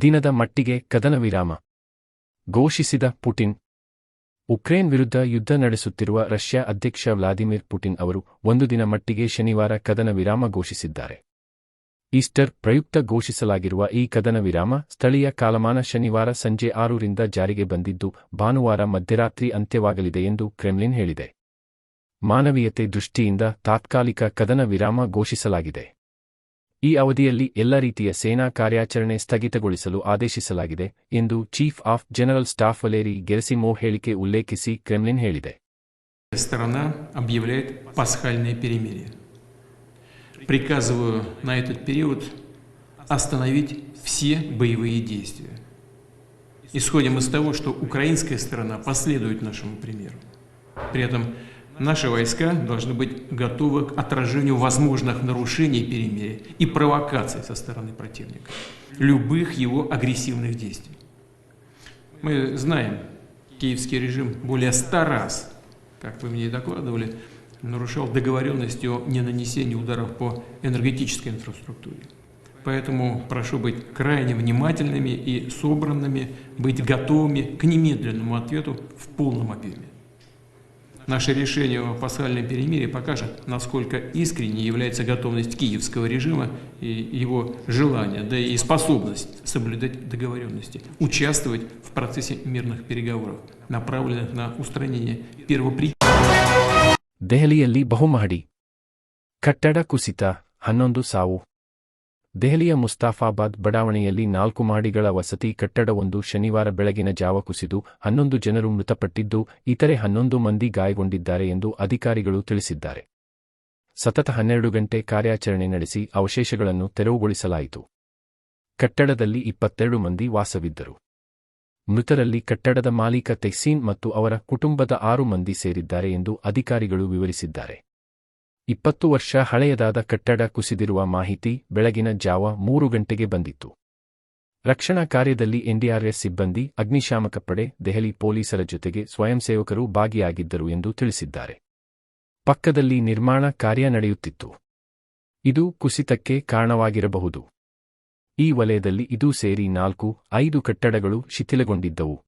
ದಿನದ ಮಟ್ಟಿಗೆ ಕದನ ವಿರಾಮ ಘೋಷಿಸಿದ ಪುಟಿನ್. ಉಕ್ರೇನ್ ವಿರುದ್ಧ ಯುದ್ಧ ನಡೆಸುತ್ತಿರುವ ರಷ್ಯಾ ಅಧ್ಯಕ್ಷ ವ್ಲಾದಿಮಿರ್ ಪುಟಿನ್ ಅವರು ಒಂದು ದಿನ ಮಟ್ಟಿಗೆ ಶನಿವಾರ ಕದನ ವಿರಾಮ ಘೋಷಿಸಿದ್ದಾರೆ. ಈಸ್ಟರ್ ಪ್ರಯುಕ್ತ ಘೋಷಿಸಲಾಗಿರುವ ಈ ಕದನ ವಿರಾಮ ಸ್ಥಳೀಯ ಕಾಲಮಾನ ಶನಿವಾರ ಸಂಜೆ ಆರರಿಂದ ಜಾರಿಗೆ ಬಂದಿದ್ದು, ಭಾನುವಾರ ಮಧ್ಯರಾತ್ರಿ ಅಂತ್ಯವಾಗಲಿದೆ ಎಂದು ಕ್ರೆಮ್ಲಿನ್ ಹೇಳಿದೆ. ಮಾನವೀಯತೆ ದೃಷ್ಟಿಯಿಂದ ತಾತ್ಕಾಲಿಕ ಕದನ ವಿರಾಮ ಘೋಷಿಸಲಾಗಿದೆ. ಈ ಅವಧಿಯಲ್ಲಿ ಎಲ್ಲ ರೀತಿಯ ಸೇನಾ ಕಾರ್ಯಾಚರಣೆ ಸ್ಥಗಿತಗೊಳಿಸಲು ಆದೇಶಿಸಲಾಗಿದೆ ಎಂದು chief of general staff Valery Gerasimov ಹೇಳಿಕೆ ಉಲ್ಲೇಖಿಸಿ ಕ್ರೆಮ್ಲಿನ್ ಹೇಳಿದೆ Сторона объявляет пасхальное перемирие. Приказываю на этот период остановить все боевые действия. Исходим из того, что украинская сторона последует нашему примеру. При этом наши войска должны быть готовы к отражению возможных нарушений перемирия и провокаций со стороны противника, любых его агрессивных действий. Мы знаем, киевский режим более ста раз как вы мне и докладывали, нарушал договоренности о ненанесении ударов по энергетической инфраструктуре. Поэтому прошу быть крайне внимательными и собранными, быть готовыми к немедленному ответу в полном объеме. Наше решение о пасхальном перемирии покажет, насколько искренней является готовность киевского режима и его желание, да и способность соблюдать договоренности, участвовать в процессе мирных переговоров, направленных на устранение первопричин ದೆಹಲಿಯಲ್ಲಿ ಬಹುಮಹಡಿ ಕಟ್ಟಡ ಕುಸಿತ ಹನ್ನೊಂದು ಸಾವು ದೆಹಲಿಯ ಮುಸ್ತಾಫಾಬಾದ್ ಬಡಾವಣೆಯಲ್ಲಿ ನಾಲ್ಕು ಮಹಡಿಗಳ ವಸತಿ ಕಟ್ಟಡವೊಂದು ಶನಿವಾರ ಬೆಳಗಿನ ಜಾವ ಕುಸಿದು ಹನ್ನೊಂದು ಜನರು ಮೃತಪಟ್ಟಿದ್ದು, ಇತರೆ ಹನ್ನೊಂದು ಮಂದಿ ಗಾಯಗೊಂಡಿದ್ದಾರೆ ಎಂದು ಅಧಿಕಾರಿಗಳು ತಿಳಿಸಿದ್ದಾರೆ. ಸತತ ಹನ್ನೆರಡು ಗಂಟೆ ಕಾರ್ಯಾಚರಣೆ ನಡೆಸಿ ಅವಶೇಷಗಳನ್ನು ತೆರವುಗೊಳಿಸಲಾಯಿತು. ಕಟ್ಟಡದಲ್ಲಿ ಇಪ್ಪತ್ತೆರಡು ಮಂದಿ ವಾಸವಿದ್ದರು. ಮೃತರಲ್ಲಿ ಕಟ್ಟಡದ ಮಾಲೀಕ ತೆಹ್ಸೀನ್ ಮತ್ತು ಅವರ ಕುಟುಂಬದ ಆರು ಮಂದಿ ಸೇರಿದ್ದಾರೆ ಎಂದು ಅಧಿಕಾರಿಗಳು ವಿವರಿಸಿದ್ದಾರೆ. ಇಪ್ಪತ್ತು ವರ್ಷ ಹಳೆಯದಾದ ಕಟ್ಟಡ ಕುಸಿದಿರುವ ಮಾಹಿತಿ ಬೆಳಗಿನ ಜಾವ ಮೂರು ಗಂಟೆಗೆ ಬಂದಿತ್ತು. ರಕ್ಷಣಾ ಕಾರ್ಯದಲ್ಲಿ ಎನ್ಡಿಆರ್ಎಸ್ ಸಿಬ್ಬಂದಿ, ಅಗ್ನಿಶಾಮಕ ಪಡೆ, ದೆಹಲಿ ಪೊಲೀಸರ ಜೊತೆಗೆ ಸ್ವಯಂಸೇವಕರು ಭಾಗಿಯಾಗಿದ್ದರು ಎಂದು ತಿಳಿಸಿದ್ದಾರೆ. ಪಕ್ಕದಲ್ಲಿ ನಿರ್ಮಾಣ ಕಾರ್ಯ ನಡೆಯುತ್ತಿತ್ತು. ಇದು ಕುಸಿತಕ್ಕೆ ಕಾರಣವಾಗಿರಬಹುದು. ಈ ವಲಯದಲ್ಲಿ ಇದೂ ಸೇರಿ ನಾಲ್ಕು, ಐದು ಕಟ್ಟಡಗಳು ಶಿಥಿಲಗೊಂಡಿದ್ದವು.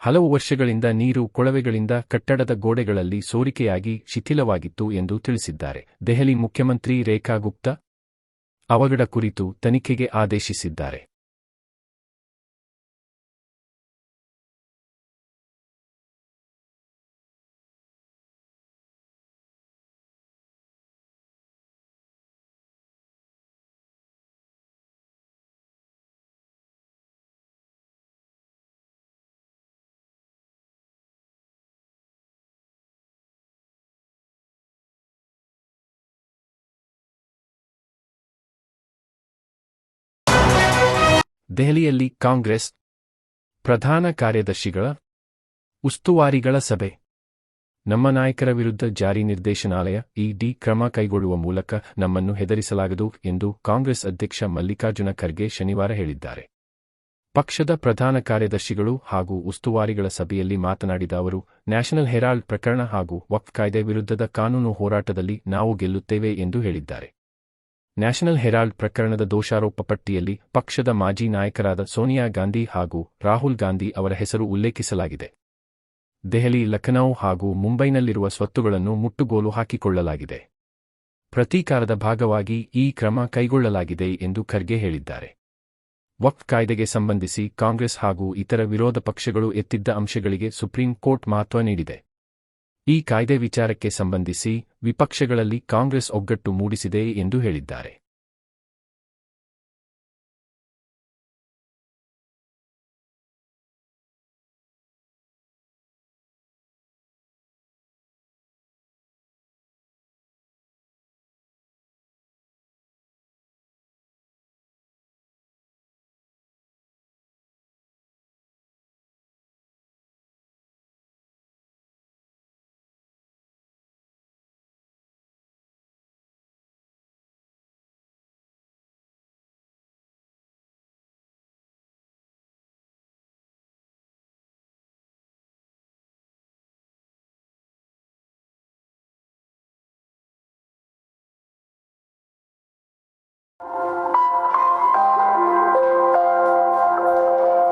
ಹಲವು ವರ್ಷಗಳಿಂದ ನೀರು ಕೊಳವೆಗಳಿಂದ ಕಟ್ಟಡದ ಗೋಡೆಗಳಲ್ಲಿ ಸೋರಿಕೆಯಾಗಿ ಶಿಥಿಲವಾಗಿತ್ತು ಎಂದು ತಿಳಿಸಿದ್ದಾರೆ. ದೆಹಲಿ ಮುಖ್ಯಮಂತ್ರಿ ರೇಖಾ ಗುಪ್ತಾ ಅವಘಡ ಕುರಿತು ತನಿಖೆಗೆ ಆದೇಶಿಸಿದ್ದಾರೆ. ದೆಹಲಿಯಲ್ಲಿ ಕಾಂಗ್ರೆಸ್ ಪ್ರಧಾನ ಕಾರ್ಯದರ್ಶಿಗಳ ಉಸ್ತುವಾರಿಗಳ ಸಭೆ. ನಮ್ಮ ನಾಯಕರ ವಿರುದ್ಧ ಜಾರಿ ನಿರ್ದೇಶನಾಲಯ ಇಡಿ ಕ್ರಮ ಕೈಗೊಳ್ಳುವ ಮೂಲಕ ನಮ್ಮನ್ನು ಹೆದರಿಸಲಾಗದು ಎಂದು ಕಾಂಗ್ರೆಸ್ ಅಧ್ಯಕ್ಷ ಮಲ್ಲಿಕಾರ್ಜುನ ಖರ್ಗೆ ಶನಿವಾರ ಹೇಳಿದ್ದಾರೆ. ಪಕ್ಷದ ಪ್ರಧಾನ ಕಾರ್ಯದರ್ಶಿಗಳು ಹಾಗೂ ಉಸ್ತುವಾರಿಗಳ ಸಭೆಯಲ್ಲಿ ಮಾತನಾಡಿದ ಅವರು, ನ್ಯಾಷನಲ್ ಹೆರಾಲ್ಡ್ ಪ್ರಕರಣ ಹಾಗೂ ವಕ್ಫ್ ಕಾಯ್ದೆ ವಿರುದ್ಧದ ಕಾನೂನು ಹೋರಾಟದಲ್ಲಿ ನಾವು ಗೆಲ್ಲುತ್ತೇವೆ ಎಂದು ಹೇಳಿದ್ದಾರೆ. ನ್ಯಾಷನಲ್ ಹೆರಾಲ್ಡ್ ಪ್ರಕರಣದ ದೋಷಾರೋಪ ಪಟ್ಟಿಯಲ್ಲಿ ಪಕ್ಷದ ಮಾಜಿ ನಾಯಕರಾದ ಸೋನಿಯಾ ಗಾಂಧಿ ಹಾಗೂ ರಾಹುಲ್ ಗಾಂಧಿ ಅವರ ಹೆಸರು ಉಲ್ಲೇಖಿಸಲಾಗಿದೆ. ದೆಹಲಿ, ಲಖನೌ ಹಾಗೂ ಮುಂಬೈನಲ್ಲಿರುವ ಸ್ವತ್ತುಗಳನ್ನು ಮುಟ್ಟುಗೋಲು ಹಾಕಿಕೊಳ್ಳಲಾಗಿದೆ. ಪ್ರತೀಕಾರದ ಭಾಗವಾಗಿ ಈ ಕ್ರಮ ಕೈಗೊಳ್ಳಲಾಗಿದೆ ಎಂದು ಖರ್ಗೆ ಹೇಳಿದ್ದಾರೆ. ವಕ್ಫ್ ಕಾಯ್ದೆಗೆ ಸಂಬಂಧಿಸಿ ಕಾಂಗ್ರೆಸ್ ಹಾಗೂ ಇತರ ವಿರೋಧ ಪಕ್ಷಗಳು ಎತ್ತಿದ್ದ ಅಂಶಗಳಿಗೆ ಸುಪ್ರೀಂ ಕೋರ್ಟ್ ಮಹತ್ವ ನೀಡಿದೆ. ಈ ಕಾಯ್ದೆ ವಿಚಾರಕ್ಕೆ ಸಂಬಂಧಿಸಿ ವಿಪಕ್ಷಗಳಲ್ಲಿ ಕಾಂಗ್ರೆಸ್ ಒಗ್ಗಟ್ಟು ಮೂಡಿಸಿದೆ ಎಂದು ಹೇಳಿದ್ದಾರೆ.